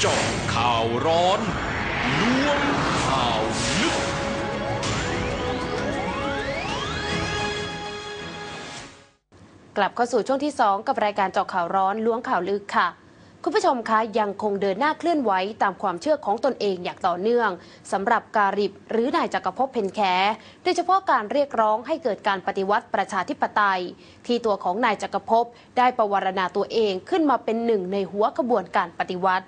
เจาะข่าวร้อนล้วงข่าวลึก กลับเข้าสู่ช่วงที่ 2 กับรายการเจาะข่าวร้อนล้วงข่าวลึกค่ะคุณผู้ชมคะยังคงเดินหน้าเคลื่อนไหวตามความเชื่อของตนเองอย่างต่อเนื่องสำหรับการิบหรือนายจักรภพเพนแคโดยเฉพาะการเรียกร้องให้เกิดการปฏิวัติประชาธิปไตย ที่ตัวของนายจักรภพได้ประวรณาตัวเองขึ้นมาเป็นหนึ่งในหัวขบวนการปฏิวัติ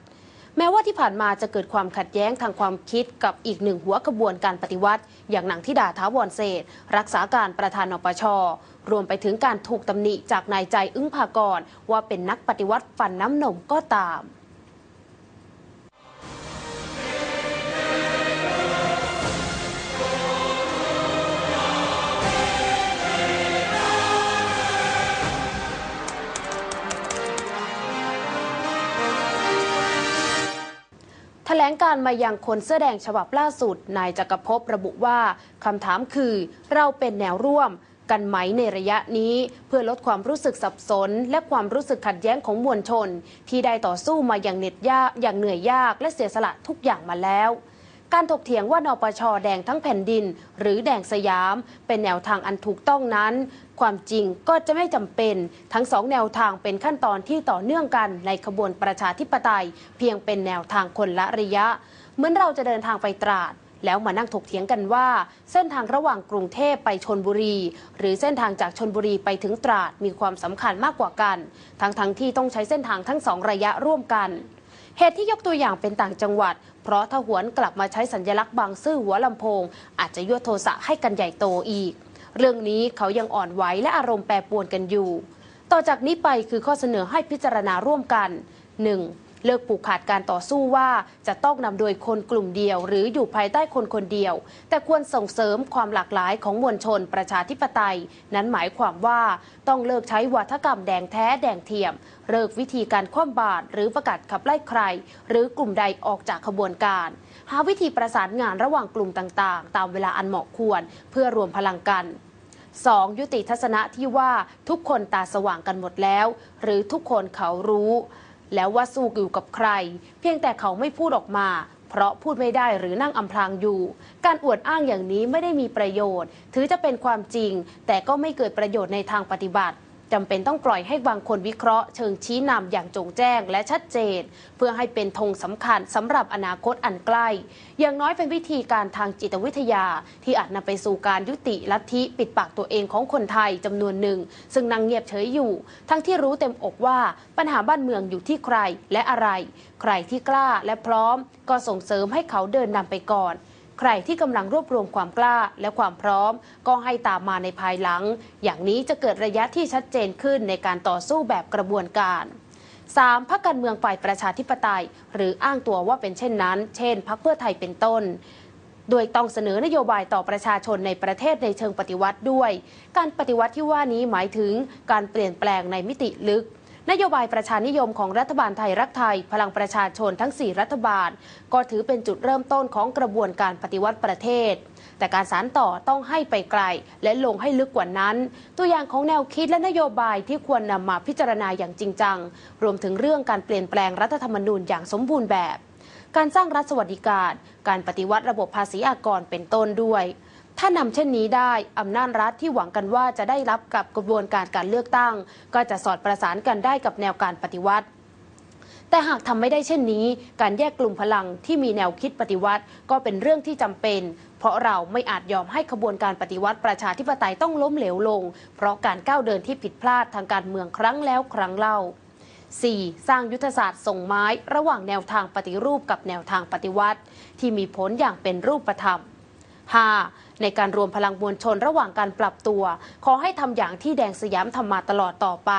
แม้ว่าที่ผ่านมาจะเกิดความขัดแย้งทางความคิดกับอีกหนึ่งหัวขบวนการปฏิวัติ อย่างหนังทิดาท้าวรเศษ รักษาการประธานนปช รวมไปถึงการถูกตำหนิจากนายใจอึ้งภากรว่าเป็นนักปฏิวัติฟันน้ำนมก็ตาม งการมายังคนเสื้อแดงฉบับล่าสุด นายจักรภพระบุว่าคำถามคือ เราเป็นแนวร่วมกันไหมในระยะนี้ เพื่อลดความรู้สึกสับสน และความรู้สึกขัดแย้งของมวลชน ที่ได้ต่อสู้มาอย่างเหน็ดยากอย่างเหนื่อยยาก และเสียสละทุกอย่างมาแล้ว การถกเถียงว่านปชแดงทั้งแผ่นดิน หรือแดงสยาม เป็นแนวทางอันถูกต้องนั้น ความจริงก็จะไม่จำเป็น ทั้งสองแนวทางเป็นขั้นตอนที่ต่อเนื่องกันในขบวนประชาธิปไตย เพียงเป็นแนวทางคนละระยะ เหมือนเราจะเดินทางไปตราดแล้วมานั่งถกเถียงกันว่า เส้นทางระหว่างกรุงเทพไปชนบุรี หรือเส้นทางจากชนบุรีไปถึงตราดมีความสำคัญมากกว่ากัน ทั้งๆทที่ต้องใช้เส้นทางทั้งสองระยะร่วมกัน เหตุที่ยกตัวอย่างเป็นต่างจังหวัด เพราะถ้าหวนกลับมาใช้สัญลักษณ์บางซื่อหัวลำโพง อาจจะยั่วโทสะให้กันใหญ่โตอีก เรื่องนี้เขายังอ่อนไหวและอารมณ์แปรปรวนกันอยู่ ต่อจากนี้ไปคือข้อเสนอให้พิจารณาร่วมกัน 1. เลิกผูกขาดการต่อสู้ว่าจะต้องนำโดยคนกลุ่มเดียว หรืออยู่ภายใต้คนคนเดียว แต่ควรส่งเสริมความหลากหลายของมวลชนประชาธิปไตย นั้นหมายความว่าต้องเลิกใช้วัฒกรรมแดงแท้แดงเทียม เลิกวิธีการคว่ำบาตรหรือประกาศขับไล่ใคร หรือกลุ่มใดออกจากขบวนการ หาวิธีประสานงานระหว่างกลุ่มต่างๆ ตามเวลาอันเหมาะควร เพื่อรวมพลังกัน 2. ยุติทัศนะที่ว่าทุกคนตาสว่างกันหมดแล้ว หรือทุกคนเขารู้ แล้วว่าสู้อยู่กับใคร เพียงแต่เขาไม่พูดออกมา เพราะพูดไม่ได้หรือนั่งอำพรางอยู่ การอวดอ้างอย่างนี้ไม่ได้มีประโยชน์ ถือจะเป็นความจริง แต่ก็ไม่เกิดประโยชน์ในทางปฏิบัติ จำเป็นต้องปล่อยให้บางคนวิเคราะห์เชิงชี้นำอย่างจงแจ้งและชัดเจน เพื่อให้เป็นธงสำคัญสำหรับอนาคตอันใกล้ อย่างน้อยเป็นวิธีการทางจิตวิทยา ที่อาจนำไปสู่การยุติลัทธิปิดปากตัวเองของคนไทยจำนวนหนึ่ง ซึ่งนั่งเงียบเฉยอยู่ ทั้งที่รู้เต็มอกว่าปัญหาบ้านเมืองอยู่ที่ใครและอะไร ใครที่กล้าและพร้อม ก็ส่งเสริมให้เขาเดินนำไปก่อน ใครที่กำลังรวบรวมความกล้าและความพร้อม ก็ให้ตามมาในภายหลัง อย่างนี้จะเกิดระยะที่ชัดเจนขึ้นในการต่อสู้แบบกระบวนการ 3. พรรคการเมืองฝ่ายประชาธิปไตย หรืออ้างตัวว่าเป็นเช่นนั้น เช่นพรรคเพื่อไทยเป็นต้น โดยต้องเสนอนโยบายต่อประชาชนในประเทศในเชิงปฏิวัติด้วย การปฏิวัติที่ว่านี้หมายถึงการเปลี่ยนแปลงในมิติลึก นโยบายประชานิยมของรัฐบาลไทยรักไทย พลังประชาชนทั้ง 4 รัฐบาล ก็ถือเป็นจุดเริ่มต้นของกระบวนการปฏิวัติประเทศ แต่การสารต่อต้องให้ไปไกล และลงให้ลึกกว่านั้น ตัวอย่างของแนวคิดและนโยบายที่ควรนำมาพิจารณาอย่างจริงจัง รวมถึงเรื่องการเปลี่ยนแปลงรัฐธรรมนูญอย่างสมบูรณ์แบบ การสร้างรัฐสวัสดิการ การปฏิวัติระบบภาษีอากรเป็นต้นด้วย ถ้านำเช่นนี้ได้อำนาจรัฐที่หวังกันว่าจะได้รับกับกระบวนการการเลือกตั้ง ก็จะสอดประสานกันได้กับแนวการปฏิวัติแต่หากทำไม่ได้เช่นนี้ การแยกกลุ่มพลังที่มีแนวคิดปฏิวัติ ก็เป็นเรื่องที่จำเป็น เพราะเราไม่อาจยอมให้ขบวนการปฏิวัติประชาธิปไตยต้องล้มเหลวลง เพราะการก้าวเดินที่ผิดพลาดทางการเมืองครั้งแล้วครั้งเล่า 4. สร้างยุทธศาสตร์ส่งไม้ ระหว่างแนวทางปฏิรูปกับแนวทางปฏิวัติ ที่มีผลอย่างเป็นรูปธรรม 5. ในการรวมพลังมวลชนระหว่างการปรับตัว ขอให้ทำอย่างที่แดงสยามทำมาตลอดต่อไป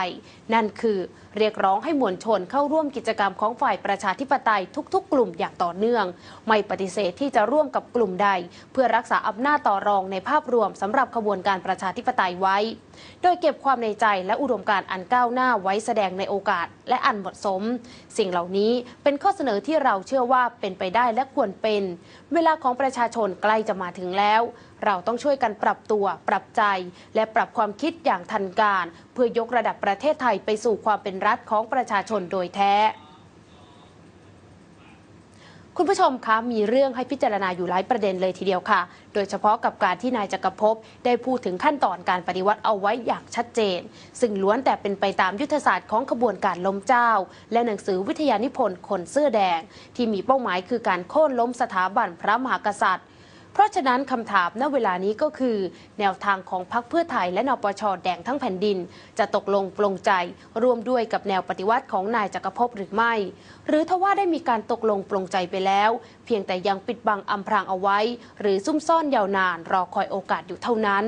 นั่นคือ เรียกร้องให้มวลชนเข้าร่วมกิจกรรมของฝ่ายประชาธิปไตยทุก ๆ กลุ่มอย่างต่อเนื่อง ไม่ปฏิเสธที่จะร่วมกับกลุ่มใด เพื่อรักษาอำนาจต่อรองในภาพรวมสำหรับขบวนการประชาธิปไตยไว้ โดยเก็บความในใจและอุดมการณ์อันก้าวหน้าไว้แสดงในโอกาสและอันเหมาะสม สิ่งเหล่านี้เป็นข้อเสนอที่เราเชื่อว่าเป็นไปได้และควรเป็น เวลาของประชาชนใกล้จะมาถึงแล้ว เราต้องช่วยกันปรับตัว ปรับใจ และปรับความคิดอย่างทันการ เพื่อยกระดับประเทศไทยไปสู่ความเป็นรัฐของประชาชนโดยแท้คุณผู้ชมคะมีเรื่องให้พิจารณาอยู่หลายประเด็นเลยทีเดียวค่ะ โดยเฉพาะกับการที่นายจักรภพได้พูดถึงขั้นตอนการปฏิวัติเอาไว้อย่างชัดเจน ซึ่งล้วนแต่เป็นไปตามยุทธศาสตร์ของขบวนการล้มเจ้า และหนังสือวิทยานิพนธ์คนเสื้อแดง ที่มีเป้าหมายคือการโค่นล้มสถาบันพระมหากษัตริย์ เพราะฉะนั้นคำถามณเวลานี้ก็คือ แนวทางของพรรคเพื่อไทยและนปชแดงทั้งแผ่นดิน จะตกลงปลงใจร่วมด้วยกับแนวปฏิวัติของนายจักรภพหรือไม่ หรือทว่าได้มีการตกลงปลงใจไปแล้ว เพียงแต่ยังปิดบังอำพรางเอาไว้ หรือซุ่มซ่อนยาวนานรอคอยโอกาสอยู่เท่านั้น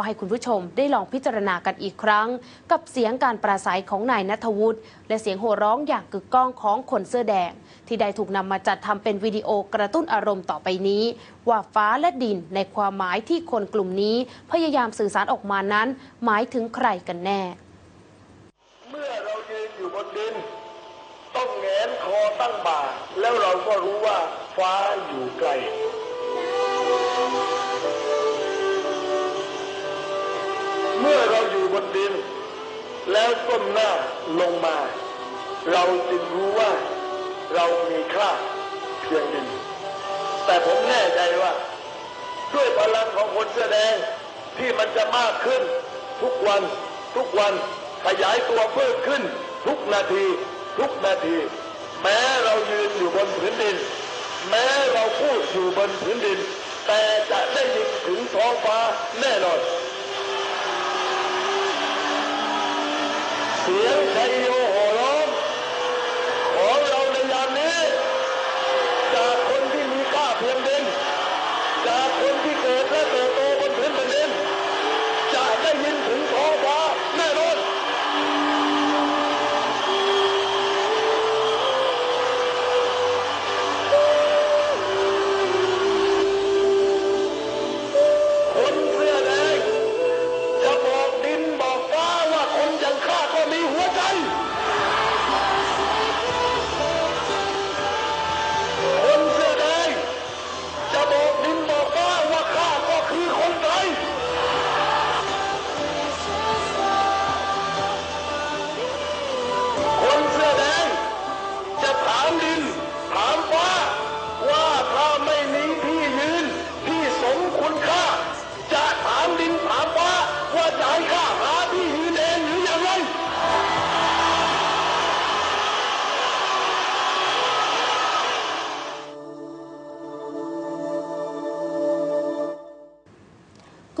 ก็ให้คุณผู้ชมได้ลองพิจารณากันอีกครั้ง กับเสียงการปราศัยของนายนัทวุฒิและเสียงโห่ร้องอย่างกึกก้องของคนเสื้อแดง ที่ได้ถูกนำมาจัดทำเป็นวิดีโอกระตุ้นอารมณ์ต่อไปนี้ ว่าฟ้าและดินในความหมายที่คนกลุ่มนี้ พยายามสื่อสารออกมานั้น หมายถึงใครกันแน่ เมื่อเรายืนอยู่บนดิน ต้องแงนคอตั้งบ่าแล้วเราก็รู้ว่าฟ้าอยู่ไกล มื่อเราอยู่บนดิน แล้วก้มหน้าลงมา เราจึงรู้ว่าเรามีค่าเพียงดิน แต่ผมแน่ใจว่า ด้วยพลังของคนเสื้อแดงที่มันจะมากขึ้น ทุกวันทุกวันขยายตัวเพิ่มขึ้น ทุกนาที ทุกนาที แม้เรายืนอยู่บนพื้นดิน แม้เราพูดอยู่บนพื้นดิน แต่จะได้ยินถึงท้องฟ้าแน่นอน เ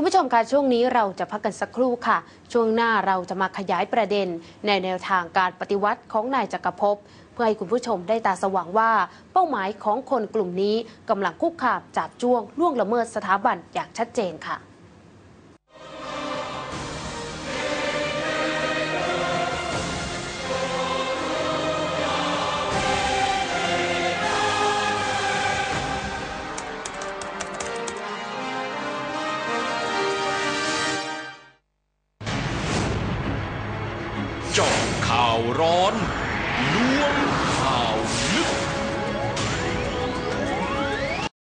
คุณผู้ชมคะช่วงนี้เราจะพักกันสักครู่ค่ะ ช่วงหน้าเราจะมาขยายประเด็น ในแนวทางการปฏิวัติของนายจักรภพเพื่อให้คุณผู้ชมได้ตาสว่างว่า เป้าหมายของคนกลุ่มนี้กำลังคุกคามจับจ้วงล่วงละเมิดสถาบันอย่างชัดเจนค่ะ ร้อน